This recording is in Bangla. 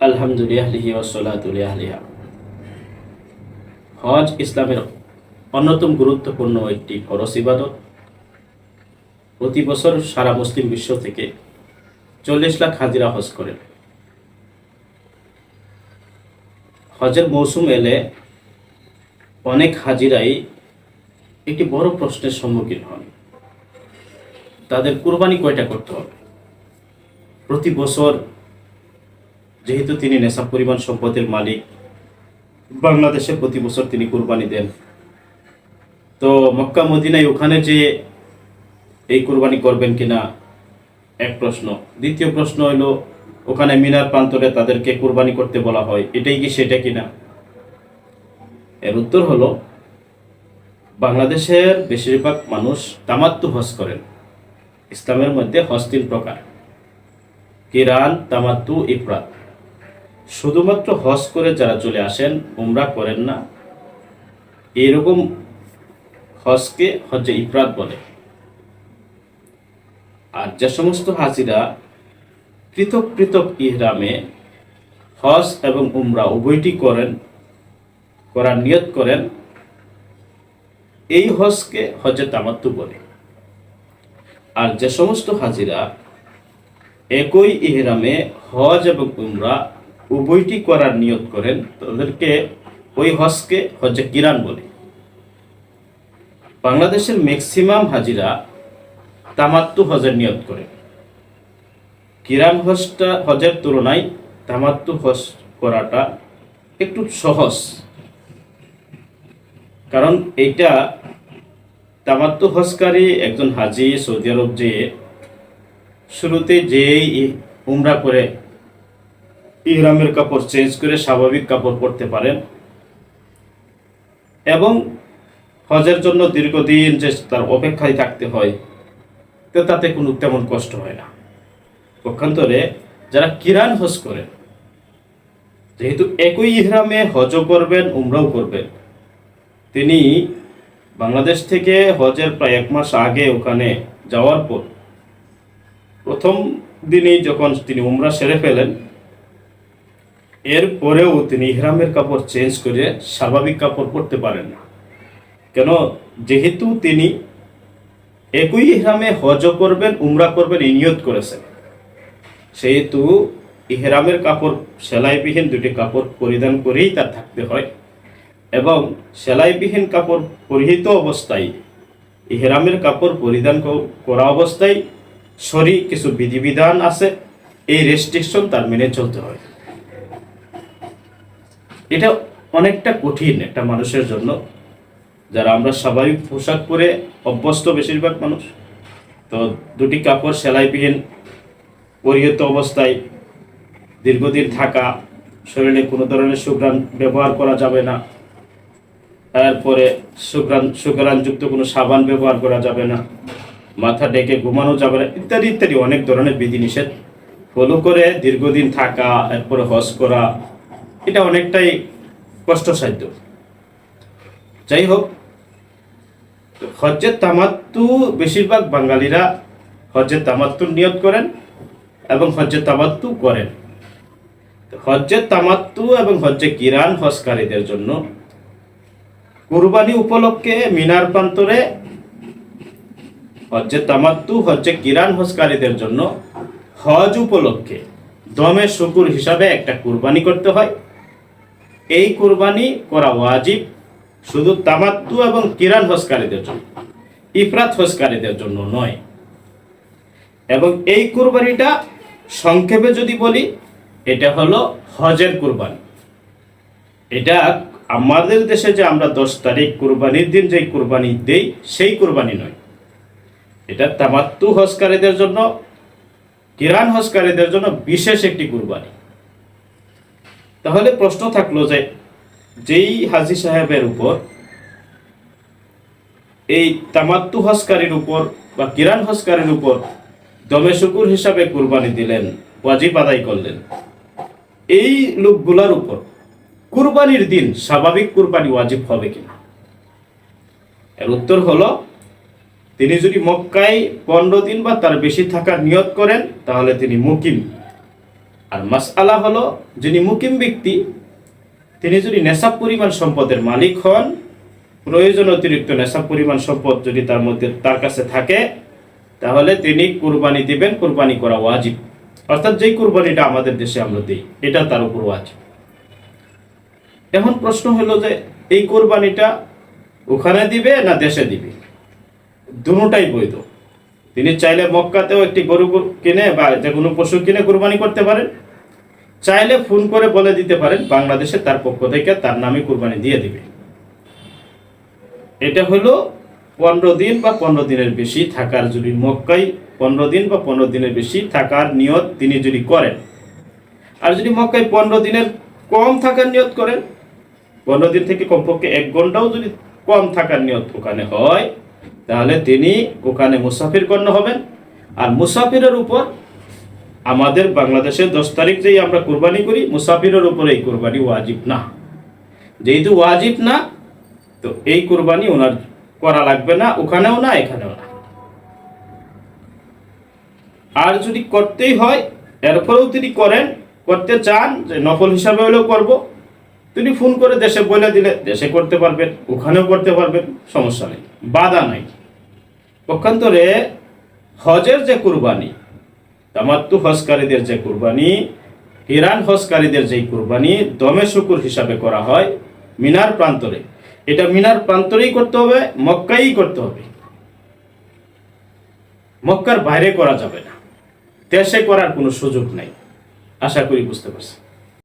আলহামদুলিল্লাহ হজ ইসলামের অন্যতম গুরুত্বপূর্ণ একটি ফরজ ইবাদত। প্রতি বছর সারা মুসলিম বিশ্ব থেকে চল্লিশ লাখ হাজিরা হজ করেন। হজের মৌসুম এলে অনেক হাজিরাই একটি বড় প্রশ্নের সম্মুখীন হন। তাদের কুরবানি কয়টা করতে হবে? প্রতি বছর যেহেতু তিনি নেশা পরিমাণ সম্পদের মালিক, বাংলাদেশে প্রতি বছর তিনি কুরবানি দেন। তো মক্কা, মদিনায় ওখানে যে এই কুরবানি করবেন কিনা, এক প্রশ্ন। দ্বিতীয় প্রশ্ন হলো, ওখানে মিনার প্রান্তরে তাদেরকে কুরবানি করতে বলা হয়, এটাই কি সেটা কিনা? এর উত্তর হলো, বাংলাদেশের বেশিরভাগ মানুষ তামাত্তু হজ করেন। ইসলামের মধ্যে হজ তিন প্রকার। কিরান, তামাত্তু, ইফরাত। শুধুমাত্র হজ করে যারা চলে আসেন, উমরা করেন না। এরকম হজকে হজে ইফরাত বলে। আর যে সমস্ত হাজিরা পৃথক পৃথক ইহরামে হজ এবং উমরা উভয়টি করেন, করার নিয়ত করেন, এই হজকে হজে তামাত্তু বলে। আর যে সমস্ত হাজিরা একই ইহরামে হজ এবং উমরা উভয়টি করার নিয়ত করেন, তাদেরকে ওই হজকে হজে কিরান বলে। বাংলাদেশের ম্যাক্সিমাম হাজিরা তামাত্তু হজের নিয়ত করে। কিরান হজটা, হজের তুলনায় তামাত্তু হজ করাটা একটু সহজ। কারণ এইটা তামাত্তু হজকারী একজন হাজি সৌদি আরব যে, শুরুতে যেই উমরা করে ইহরামের কাপড় চেঞ্জ করে স্বাভাবিক কাপড় পরতে পারেন। এবং হজের জন্য দীর্ঘদিন যে তার অপেক্ষায় থাকতে হয়, তো তাতে কোনো তেমন কষ্ট হয় না। পক্ষান্তরে যারা কিরান হজ করেন, যেহেতু একই ইহরামে হজও করবেন, উমরাও করবেন, তিনি বাংলাদেশ থেকে হজের প্রায় এক মাস আগে ওখানে যাওয়ার পর প্রথম দিনেই যখন তিনি উমরা সেরে ফেলেন এরপরেও তিনি ইহরামের কাপড় চেঞ্জ করে স্বাভাবিক কাপড় পরতে পারেন না। কেন? যেহেতু তিনি একই ইহরামে হজ করবেন, উমরা করবেন নিয়ত করেছেন। সেহেতু ইহরামের কাপড় সেলাইবিহীন দুটি কাপড় পরিধান করেই তার থাকতে হয়। এবং সেলাইবিহীন কাপড় পরিহিত অবস্থায়, ইহরামের কাপড় পরিধান করা অবস্থায় সরি কিছু বিধিবিধান আছে, এই রেস্ট্রিকশন তার মেনে চলতে হয়। এটা অনেকটা কঠিন একটা মানুষের জন্য। যারা আমরা স্বাভাবিক পোশাক পরে অভ্যস্ত বেশিরভাগ মানুষ। তো দুটি কাপড় সেলাইবিহীন পরিহিত অবস্থায় দীর্ঘদিন থাকা, শরীরে কোনো ধরনের সুগ্রাণ ব্যবহার করা যাবে না। তারপরে সুগ্রাণ সুগ্রাণযুক্ত কোনো সাবান ব্যবহার করা যাবে না। মাথা ডেকে ঘুমানো যাবে না, ইত্যাদি ইত্যাদি অনেক ধরনের বিধিনিষেধ। ফলো করে দীর্ঘদিন থাকা, এরপরে হজ করা এটা অনেকটাই কষ্টসাধ্য। যাই হোক হজ্জের তামাত্তু বেশিরভাগ বাঙালিরা হজ্জের তামাত্তুর নিয়ত করেন এবং হজ্জের তামাত্তু করেন। হজ্জের তামাত্তু এবং হজ্জে কিরান হজকারীদের জন্য কুরবানি উপলক্ষে মিনার প্রান্তরে হজ্জে তামাত্তু, হজ্জে কিরান হজকারীদের জন্য হজ উপলক্ষে দমে শুকুর হিসাবে একটা কুরবানি করতে হয়। এই কুরবানি করা ওয়াজিব। শুধু তামাত্তু এবং কিরান হজকারীদের জন্য, ইফরাত হজকারীদের জন্য নয়। এবং এই কুরবানিটা সংক্ষেপে যদি বলি, এটা হলো হজের কুরবানি। এটা আমাদের দেশে যে আমরা দশ তারিখ কুরবানির দিন যে কুরবানি দেই, সেই কুরবানি নয়। এটা তামাত্তু হজকারীদের জন্য, কিরান হজকারীদের জন্য বিশেষ একটি কুরবানি। তাহলে প্রশ্ন থাকল যে যেই হাজি সাহেবের উপর, এই তামাত্তু হজকারীর উপর বা কিরান হজকারীর উপর দমে শুকুর হিসাবে কুরবানি দিলেন, ওয়াজিব আদায় করলেন। এই লোকগুলার উপর কুরবানির দিন স্বাভাবিক কুরবানি ওয়াজিব হবে কিনা? এর উত্তর হলো, তিনি যদি মক্কায় পনেরো দিন বা তার বেশি থাকার নিয়ত করেন, তাহলে তিনি মুকিম। আর মাসআলা হলো যিনি মুকিম ব্যক্তি, তিনি যদি নেশাব পরিমাণ সম্পদের মালিক হন, প্রয়োজন অতিরিক্ত নেশাব পরিমাণ সম্পদ যদি তার মধ্যে তার কাছে থাকে, তাহলে তিনি কুরবানি দিবেন, কুরবানি করা ওয়াজিব। অর্থাৎ যেই কুরবানিটা আমাদের দেশে আমরা দিই, এটা তার উপর ওয়াজিব। এখন প্রশ্ন হলো যে, এই কোরবানিটা ওখানে দিবে না দেশে দিবে? দুটাই বৈধ। তিনি চাইলে মক্কাতেও একটি গরু কিনে বা যে কোনো পশু কিনে কোরবানি করতে পারেন। চাইলে ফোন করে বলে দিতে পারেন, বাংলাদেশে তার পক্ষ থেকে তার নামে কোরবানি দিয়ে দিবে। এটা হলো পনেরো দিন বা পনেরো দিনের বেশি থাকার যদি মক্কাই পনেরো দিন বা পনেরো দিনের বেশি থাকার নিয়ত তিনি যদি করেন, আর যদি মক্কায় পনেরো দিনের কম থাকার নিয়ত করেন, পনেরো দিন থেকে কমপক্ষে এক ঘন্টাও যদি কম থাকার নিয়ত ওখানে হয়, তাহলে তিনি ওখানে মুসাফির গণ্য হবেন। আর মুসাফিরের উপর আমাদের বাংলাদেশে দশ তারিখ যেই আমরা কোরবানি করি, মুসাফিরের উপর এই কোরবানি ওয়াজিব না। যেহেতু ওয়াজিব না, তো এই কোরবানি ওনার করা লাগবে না, ওখানেও না, এখানেও না। আর যদি করতেই হয়, এরপরেও তিনি করেন, করতে চান, যে নকল হিসাবে হলেও করব। তিনি ফোন করে দেশে বলে দিলে, দেশে করতে পারবেন, ওখানেও করতে পারবেন, সমস্যা নেই, বাধা নাই। পক্ষান্তরে হজের যে কুরবানি তামাত্তু হজকারীদের যে কুরবানি, হিরান হজকারীদের যে কুরবানি, দমে শুকুর হিসাবে করা হয় মিনার প্রান্তরে। এটা মিনার প্রান্তরেই করতে হবে মক্কাই করতে হবে। মক্কার বাইরে করা যাবে না। দেশে করার কোনো সুযোগ নাই। আশা করি বুঝতে পারছি